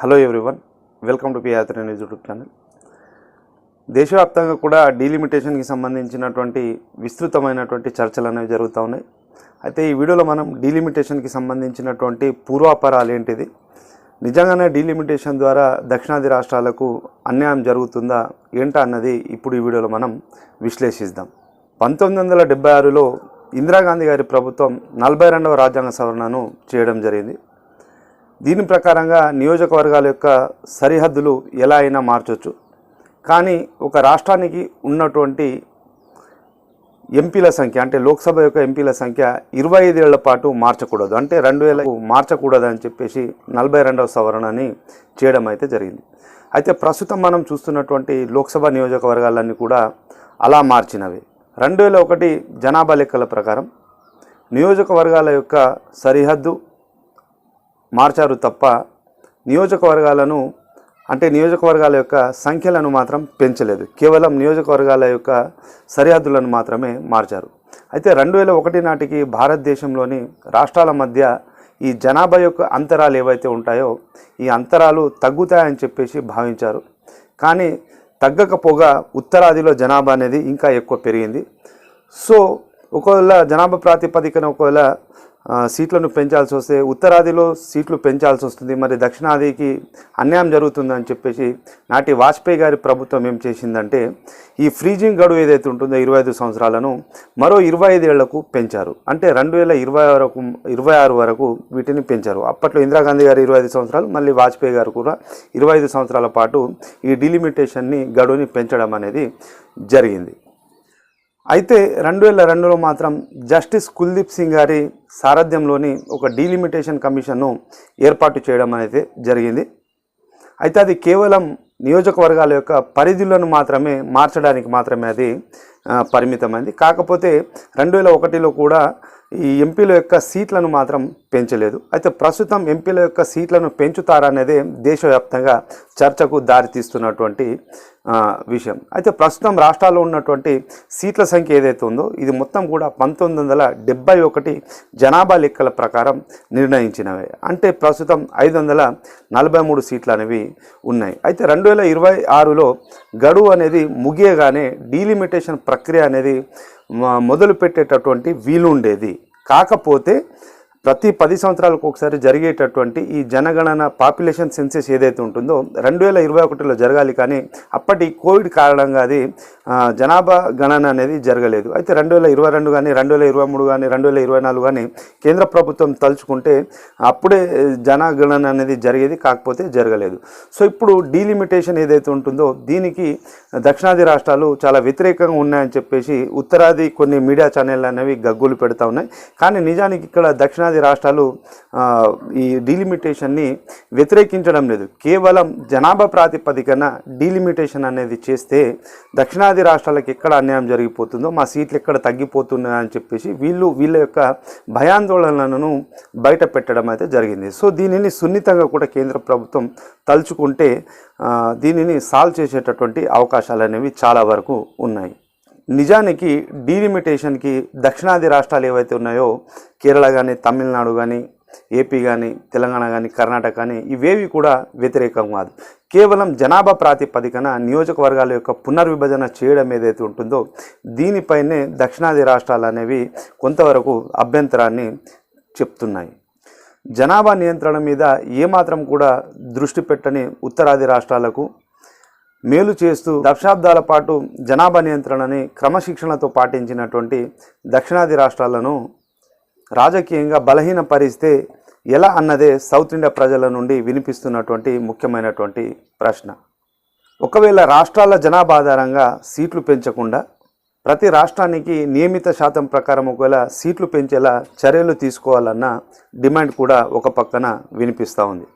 Hello everyone welcome to పియాత్ర news YouTube channel దేశవ్యాప్తంగా కూడా డీలిమిటేషన్కి సంబంధించినటువంటి విస్తృతమైనటువంటి చర్చలు అనేవి జరుగుతూ ఉన్నాయి. అయితే ఈ వీడియోలో మనం డీలిమిటేషన్కి సంబంధించినటువంటి పూర్వాపరాలు ఏంటిది? నిజంగానే డీలిమిటేషన్ ద్వారా దక్షిణాది రాష్ట్రాలకు అన్యాయం జరుగుతుందా? ఏంటా అన్నది ఇప్పుడు ఈ వీడియోలో మనం విశ్లేషిద్దాం. పంతొమ్మిది వందల డెబ్బై ఆరులో ఇందిరాగాంధీ గారి ప్రభుత్వం నలభై రెండవ రాజ్యాంగ సవరణను చేయడం జరిగింది. దీని ప్రకారంగా నియోజకవర్గాల యొక్క సరిహద్దులు ఎలా అయినా మార్చవచ్చు కానీ ఒక రాష్ట్రానికి ఉన్నటువంటి ఎంపీల సంఖ్య అంటే లోక్సభ యొక్క ఎంపీల సంఖ్య ఇరవై ఐదేళ్ళ పాటు మార్చకూడదు. అంటే రెండు వేలకు మార్చకూడదు అని చెప్పేసి నలభై రెండవ సవరణని చేయడం అయితే జరిగింది. అయితే ప్రస్తుతం మనం చూస్తున్నటువంటి లోక్సభ నియోజకవర్గాలన్నీ కూడా అలా మార్చినవి. రెండు వేల ఒకటి జనాభా లెక్కల ప్రకారం నియోజకవర్గాల యొక్క సరిహద్దు మార్చారు తప్ప నియోజకవర్గాలను అంటే నియోజకవర్గాల యొక్క సంఖ్యలను మాత్రం పెంచలేదు. కేవలం నియోజకవర్గాల యొక్క సరిహద్దులను మాత్రమే మార్చారు. అయితే రెండు వేల ఒకటి నాటికి భారతదేశంలోని రాష్ట్రాల మధ్య ఈ జనాభా యొక్క అంతరాలు ఏవైతే ఉంటాయో ఈ అంతరాలు తగ్గుతాయని చెప్పేసి భావించారు. కానీ తగ్గకపోగా ఉత్తరాదిలో జనాభా అనేది ఇంకా ఎక్కువ పెరిగింది. సో ఒకవేళ జనాభా ప్రాతిపదికన ఒకవేళ సీట్లను పెంచాల్సి వస్తే ఉత్తరాదిలో సీట్లు పెంచాల్సి వస్తుంది మరి దక్షిణాదికి అన్యాయం జరుగుతుందని చెప్పేసి నాటి వాజ్పేయి గారి ప్రభుత్వం ఏం చేసిందంటే ఈ ఫ్రీజింగ్ గడువు ఏదైతే ఉంటుందో ఇరవై ఐదు సంవత్సరాలను మరో ఇరవై ఐదేళ్ళకు పెంచారు. అంటే రెండు వేల ఇరవై వరకు ఇరవై ఆరు వరకు వీటిని పెంచారు. అప్పట్లో ఇందిరాగాంధీ గారు ఇరవై ఐదు సంవత్సరాలు మళ్ళీ వాజ్పేయి గారు కూడా ఇరవై ఐదు సంవత్సరాల పాటు ఈ డిలిమిటేషన్ని గడువుని పెంచడం అనేది జరిగింది. అయితే రెండు వేల రెండులో మాత్రం జస్టిస్ కుల్దీప్ సింగ్ గారి సారథ్యంలోని ఒక డీలిమిటేషన్ కమిషన్ను ఏర్పాటు చేయడం అనేది జరిగింది. అయితే అది కేవలం నియోజకవర్గాల యొక్క పరిధులను మాత్రమే మార్చడానికి మాత్రమే అది పరిమితమైంది. కాకపోతే రెండు వేల ఒకటిలో కూడా ఈ ఎంపీల యొక్క సీట్లను మాత్రం పెంచలేదు. అయితే ప్రస్తుతం ఎంపీల యొక్క సీట్లను పెంచుతారనేదే దేశవ్యాప్తంగా చర్చకు దారితీస్తున్నటువంటి విషయం. అయితే ప్రస్తుతం రాష్ట్రాల్లో ఉన్నటువంటి సీట్ల సంఖ్య ఏదైతే ఉందో ఇది మొత్తం కూడా పంతొమ్మిది వందల డెబ్బై ఒకటి జనాభా లెక్కల ప్రకారం నిర్ణయించినవే. అంటే ప్రస్తుతం ఐదు వందల నలభై మూడు సీట్లు అనేవి ఉన్నాయి. అయితే రెండు వేల ఇరవై ఆరులో గడువు అనేది ముగియగానే డీలిమిటేషన్ ప్రక్రియ అనేది మొదలు పెట్టేటటువంటి వీలు ఉండేది కాకపోతే ప్రతి పది సంవత్సరాలకు ఒకసారి జరిగేటటువంటి ఈ జనగణన పాపులేషన్ సెన్సెస్ ఏదైతే ఉంటుందో రెండు వేల ఇరవై ఒకటిలో జరగాలి కానీ అప్పటి కోవిడ్ కారణంగా అది జనాభా గణన అనేది జరగలేదు. అయితే రెండు వేల ఇరవై రెండు కానీ రెండు వేల ఇరవై మూడు కానీ రెండు వేల ఇరవై నాలుగు కానీ కేంద్ర ప్రభుత్వం తలుచుకుంటే అప్పుడే జనగణన అనేది జరిగేది కాకపోతే జరగలేదు. సో ఇప్పుడు డీలిమిటేషన్ ఏదైతే ఉంటుందో దీనికి దక్షిణాది రాష్ట్రాలు చాలా వ్యతిరేకంగా ఉన్నాయని చెప్పేసి ఉత్తరాది కొన్ని మీడియా ఛానళ్ళు అనేవి గగ్గులు పెడతా ఉన్నాయి. కానీ నిజానికి ఇక్కడ దక్షిణాది రాష్ట్రాలు ఈ డీలిమిటేషన్ని వ్యతిరేకించడం లేదు. కేవలం జనాభా ప్రాతిపదికన డీలిమిటేషన్ అనేది చేస్తే దక్షిణాది రాష్ట్రాలకు ఎక్కడ అన్యాయం జరిగిపోతుందో మా సీట్లు ఎక్కడ తగ్గిపోతున్నాయని చెప్పేసి వీళ్ళు వీళ్ళ యొక్క భయాందోళనలను బయట పెట్టడం అయితే జరిగింది. సో దీనిని సున్నితంగా కూడా కేంద్ర ప్రభుత్వం తలుచుకుంటే దీనిని సాల్వ్ చేసేటటువంటి అవకాశాలు అనేవి చాలా వరకు ఉన్నాయి. నిజానికి డీలిమిటేషన్కి దక్షిణాది రాష్ట్రాలు ఏవైతే ఉన్నాయో కేరళ కానీ తమిళనాడు కానీ ఏపీ కానీ తెలంగాణ కానీ కర్ణాటక కానీ ఇవేవి కూడా వ్యతిరేకం కాదు. కేవలం జనాభా ప్రాతిపదికన నియోజకవర్గాల యొక్క పునర్విభజన చేయడం ఏదైతే ఉంటుందో దీనిపైనే దక్షిణాది రాష్ట్రాలు అనేవి కొంతవరకు అభ్యంతరాన్ని చెప్తున్నాయి. జనాభా నియంత్రణ మీద ఏమాత్రం కూడా దృష్టి పెట్టని ఉత్తరాది రాష్ట్రాలకు మేలు చేస్తూ దశాబ్దాల పాటు జనాభా నియంత్రణని క్రమశిక్షణతో పాటించినటువంటి దక్షిణాది రాష్ట్రాలను రాజకీయంగా బలహీనపరిస్తే ఎలా అన్నదే సౌత్ ఇండియా ప్రజల నుండి వినిపిస్తున్నటువంటి ముఖ్యమైనటువంటి ప్రశ్న. ఒకవేళ రాష్ట్రాల జనాభా ఆధారంగా సీట్లు పెంచకుండా ప్రతి రాష్ట్రానికి నియమిత శాతం ప్రకారం ఒకవేళ సీట్లు పెంచేలా చర్యలు తీసుకోవాలన్న డిమాండ్ కూడా ఒక పక్కన వినిపిస్తూ ఉంది.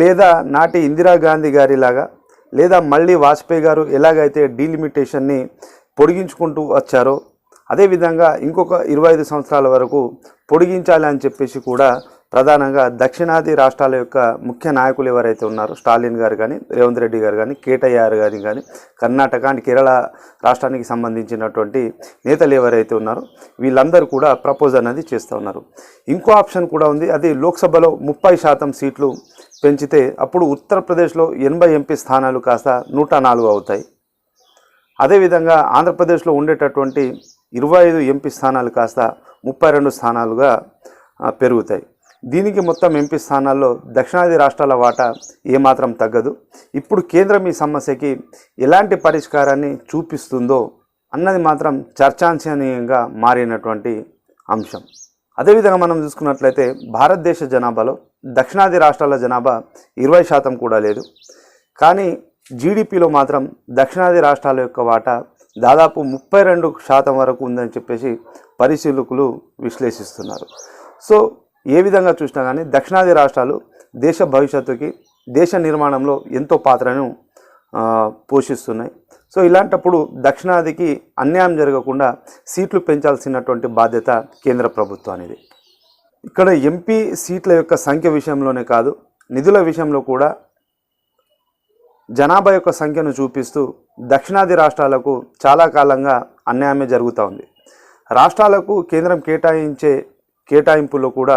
లేదా నాటి ఇందిరాగాంధీ గారిలాగా లేదా మళ్ళీ వాజ్పేయి గారు ఎలాగైతే డీలిమిటేషన్ని పొడిగించుకుంటూ వచ్చారో అదేవిధంగా ఇంకొక ఇరవై ఐదు సంవత్సరాల వరకు పొడిగించాలి అని చెప్పేసి కూడా ప్రధానంగా దక్షిణాది రాష్ట్రాల యొక్క ముఖ్య నాయకులు ఎవరైతే ఉన్నారో స్టాలిన్ గారు కానీ రేవంత్ రెడ్డి గారు కానీ కేటీఆర్ గారి కానీ కర్ణాటక అండ్ కేరళ రాష్ట్రానికి సంబంధించినటువంటి నేతలు ఎవరైతే ఉన్నారో వీళ్ళందరూ కూడా ప్రపోజ్ అనేది చేస్తూ ఉన్నారు. ఇంకో ఆప్షన్ కూడా ఉంది. అది లోక్సభలో ముప్పై శాతం సీట్లు పెంచితే అప్పుడు ఉత్తరప్రదేశ్లో ఎనభై ఎంపీ స్థానాలు కాస్త నూట నాలుగు అవుతాయి. అదేవిధంగా ఆంధ్రప్రదేశ్లో ఉండేటటువంటి ఇరవై ఐదు ఎంపీ స్థానాలు కాస్త ముప్పై రెండు స్థానాలుగా పెరుగుతాయి. దీనికి మొత్తం ఎంపీ స్థానాల్లో దక్షిణాది రాష్ట్రాల వాటా ఏమాత్రం తగ్గదు. ఇప్పుడు కేంద్రం ఈ సమస్యకి ఎలాంటి పరిష్కారాన్ని చూపిస్తుందో అన్నది మాత్రం చర్చాంశనీయంగా మారినటువంటి అంశం. అదేవిధంగా మనం చూసుకున్నట్లయితే భారతదేశ జనాభాలో దక్షిణాది రాష్ట్రాల జనాభా ఇరవై శాతం కూడా లేదు. కానీ జీడిపిలో మాత్రం దక్షిణాది రాష్ట్రాల యొక్క వాటా దాదాపు ముప్పై రెండు శాతం వరకు ఉందని చెప్పేసి పరిశీలకులు విశ్లేషిస్తున్నారు. సో ఏ విధంగా చూసినా కానీ దక్షిణాది రాష్ట్రాలు దేశ భవిష్యత్తుకి దేశ నిర్మాణంలో ఎంతో పాత్రను పోషిస్తున్నాయి. సో ఇలాంటప్పుడు దక్షిణాదికి అన్యాయం జరగకుండా సీట్లు పెంచాల్సినటువంటి బాధ్యత కేంద్ర ప్రభుత్వానిది. ఇక్కడ ఎంపీ సీట్ల యొక్క సంఖ్య విషయంలోనే కాదు నిధుల విషయంలో కూడా జనాభా యొక్క సంఖ్యను చూపిస్తూ దక్షిణాది రాష్ట్రాలకు చాలా కాలంగా అన్యాయమే జరుగుతూ ఉంది. రాష్ట్రాలకు కేంద్రం కేటాయించే కేటాయింపులో కూడా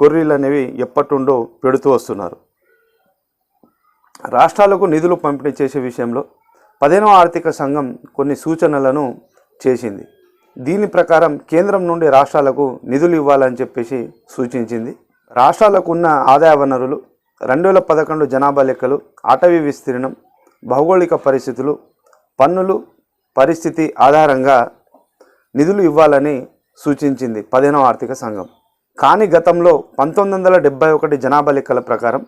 కొర్రీలు అనేవి ఎప్పటిండో పెడుతూ వస్తున్నారు. రాష్ట్రాలకు నిధులు పంపిణీ చేసే విషయంలో పదిహేనవ ఆర్థిక సంఘం కొన్ని సూచనలను చేసింది. దీని ప్రకారం కేంద్రం నుండి రాష్ట్రాలకు నిధులు ఇవ్వాలని చెప్పేసి సూచించింది. రాష్ట్రాలకు ఉన్న ఆదాయ వనరులు రెండు వేల పదకొండు జనాభా లెక్కలు అటవీ విస్తీర్ణం భౌగోళిక పరిస్థితులు పన్నులు పరిస్థితి ఆధారంగా నిధులు ఇవ్వాలని సూచించింది పదిహేనవ ఆర్థిక సంఘం. కానీ గతంలో పంతొమ్మిది వందల డెబ్బై ఒకటి జనాభా లెక్కల ప్రకారం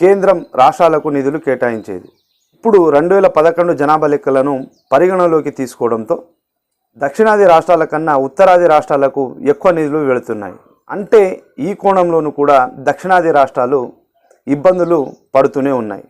కేంద్రం రాష్ట్రాలకు నిధులు కేటాయించేది. ఇప్పుడు రెండు వేల పదకొండు జనాభా లెక్కలను పరిగణలోకి తీసుకోవడంతో దక్షిణాది రాష్ట్రాల కన్నా ఉత్తరాది రాష్ట్రాలకు ఎక్కువ నిధులు వెళుతున్నాయి. అంటే ఈ కోణంలోనూ కూడా దక్షిణాది రాష్ట్రాలు ఇబ్బందులు పడుతూనే ఉన్నాయి.